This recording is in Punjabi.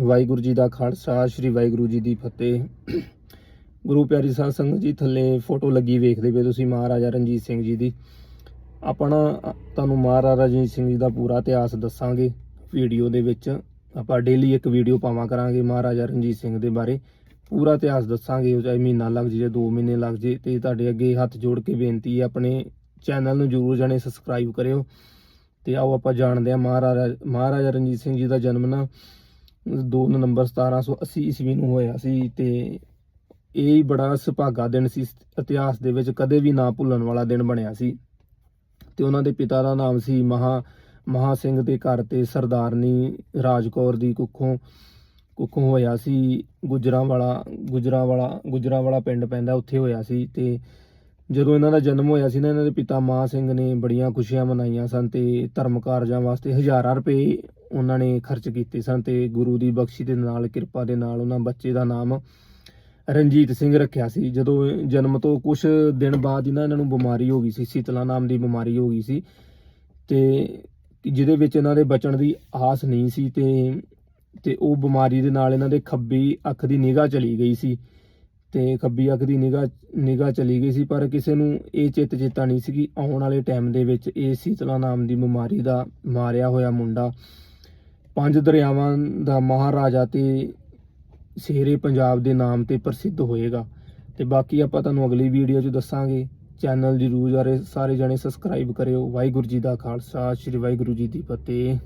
ਵਾਹਿਗੁਰੂ ਜੀ ਦਾ ਖਾਲਸਾ, ਸ੍ਰੀ ਵਾਹਿਗੁਰੂ ਜੀ ਦੀ ਫਤਿਹ। ਗੁਰੂ ਪਿਆਰੀ ਸਾਧ ਸੰਗਤ ਜੀ, ਥੱਲੇ ਫੋਟੋ ਲੱਗੀ ਵੇਖਦੇ ਪਏ ਤੁਸੀਂ ਮਹਾਰਾਜਾ ਰਣਜੀਤ ਸਿੰਘ ਜੀ ਦੀ। ਆਪਣਾ, ਤੁਹਾਨੂੰ ਮਹਾਰਾਜਾ ਰਣਜੀਤ ਸਿੰਘ ਜੀ ਦਾ ਪੂਰਾ ਇਤਿਹਾਸ ਦੱਸਾਂਗੇ। ਵੀਡੀਓ ਦੇ ਵਿੱਚ ਆਪਾਂ ਡੇਲੀ ਇੱਕ ਵੀਡੀਓ ਪਾਵਾਂ ਕਰਾਂਗੇ ਮਹਾਰਾਜਾ ਰਣਜੀਤ ਸਿੰਘ ਦੇ ਬਾਰੇ। ਪੂਰਾ ਇਤਿਹਾਸ ਦੱਸਾਂਗੇ, ਉਹ ਚਾਹੇ ਮਹੀਨਾ ਲੱਗ ਜੇ ਜਾਂ 2 ਮਹੀਨੇ ਲੱਗ ਜੇ ਤੇ ਤੁਹਾਡੇ ਅੱਗੇ ਹੱਥ ਜੋੜ ਕੇ ਬੇਨਤੀ ਹੈ, ਆਪਣੇ ਚੈਨਲ ਨੂੰ ਜਰੂਰ ਜਾਣੇ ਸਬਸਕ੍ਰਾਈਬ ਕਰਿਓ। ਤੇ ਆਓ ਆਪਾਂ ਜਾਣਦੇ ਹਾਂ ਮਹਾਰਾਜਾ ਮਹਾਰਾਜਾ ਰਣਜੀਤ ਸਿੰਘ ਜੀ ਦਾ ਜਨਮ ਨਾ 2 ਨਵੰਬਰ 1780 ਈਸਵੀ ਨੂੰ ਹੋਇਆ ਸੀ ਤੇ ਇਹ ਹੀ ਬੜਾ ਸੁਭਾਗਾ ਦਿਨ ਸੀ, ਇਤਿਹਾਸ ਦੇ ਵਿੱਚ ਕਦੇ ਵੀ ਨਾ ਭੁੱਲਣ ਵਾਲਾ ਦਿਨ ਬਣਿਆ ਸੀ। ਤੇ ਉਹਨਾਂ ਦੇ ਪਿਤਾ ਦਾ ਨਾਮ ਸੀ ਮਹਾ ਮਹਾ ਸਿੰਘ ਦੇ ਘਰ ਤੇ ਸਰਦਾਰਨੀ ਰਾਜਕੌਰ ਦੀ ਕੁੱਖੋਂ ਕੁੱਖੋਂ ਹੋਇਆ ਸੀ। ਗੁਜਰਾਂਵਾਲਾ ਗੁਜਰਾਂਵਾਲਾ ਗੁਜਰਾਂਵਾਲਾ ਪਿੰਡ ਪੈਂਦਾ ਉੱਥੇ ਹੋਇਆ ਸੀ ਤੇ ਜਦੋਂ ਇਹਨਾਂ ਦਾ ਜਨਮ ਹੋਇਆ ਸੀ ਨਾ, ਇਹਨਾਂ ਦੇ ਪਿਤਾ ਮਾਂ ਸਿੰਘ ਨੇ ਬੜੀਆਂ ਖੁਸ਼ੀਆਂ ਮਨਾਈਆਂ ਸਨ ਤੇ ਧਰਮ ਕਾਰਜਾਂ ਵਾਸਤੇ ਹਜ਼ਾਰਾਂ ਰੁਪਏ ਉਹਨਾਂ ਨੇ ਖਰਚ ਕੀਤੇ ਸਨ ਤੇ ਗੁਰੂ ਦੀ ਬਖਸ਼ੀ ਦੇ ਨਾਲ, ਕਿਰਪਾ ਦੇ ਨਾਲ ਉਹਨਾਂ ਬੱਚੇ ਦਾ ਨਾਮ ਰਣਜੀਤ ਸਿੰਘ ਰੱਖਿਆ ਸੀ। ਜਦੋਂ ਜਨਮ ਤੋਂ ਕੁਝ ਦਿਨ ਬਾਅਦ ਹੀ ਨਾ ਇਹਨਾਂ ਨੂੰ ਬਿਮਾਰੀ ਹੋ ਗਈ ਸੀ, ਸੀਤਲਾ ਨਾਮ ਦੀ ਬਿਮਾਰੀ ਹੋ ਗਈ ਸੀ ਤੇ ਜਿਹਦੇ ਵਿੱਚ ਇਹਨਾਂ ਦੇ ਬਚਣ ਦੀ ਆਸ ਨਹੀਂ ਸੀ ਤੇ ਤੇ ਉਹ ਬਿਮਾਰੀ ਦੇ ਨਾਲ ਇਹਨਾਂ ਦੇ ਖੱਬੀ ਅੱਖ ਦੀ ਨਿਗਾਹ ਚਲੀ ਗਈ ਸੀ ਤੇ ਖੱਬੀ ਅੱਖ ਦੀ ਨਿਗਾਹ ਨਿਗਾਹ ਚਲੀ ਗਈ ਸੀ, ਪਰ ਕਿਸੇ ਨੂੰ ਇਹ ਚਿੱਤ ਚੇਤਾ ਨਹੀਂ ਸੀ ਕਿ ਆਉਣ ਵਾਲੇ ਟਾਈਮ ਦੇ ਵਿੱਚ ਇਹ ਸੀਤਲਾ ਨਾਮ ਦੀ ਬਿਮਾਰੀ ਦਾ ਮਾਰਿਆ ਹੋਇਆ ਮੁੰਡਾ ਪੰਜ ਦਰਿਆਵਾਂ ਦਾ ਮਹਾਰਾਜਾ ਤੇ ਸ਼ੇਰੇ ਪੰਜਾਬ ਦੇ ਨਾਮ ਤੇ ਪ੍ਰਸਿੱਧ ਹੋਏਗਾ। ਤੇ ਬਾਕੀ ਆਪਾਂ ਤੁਹਾਨੂੰ ਅਗਲੀ ਵੀਡੀਓ 'ਚ ਦੱਸਾਂਗੇ। ਚੈਨਲ ਜਰੂਰ ਸਾਰੇ ਸਾਰੇ ਜਣੇ ਸਬਸਕ੍ਰਾਈਬ ਕਰਿਓ। ਵਾਹਿਗੁਰੂ ਜੀ ਦਾ ਖਾਲਸਾ। ਸ੍ਰੀ ਵਾਹਿਗੁਰੂ ਜੀ ਦੀ ਫਤਿਹ।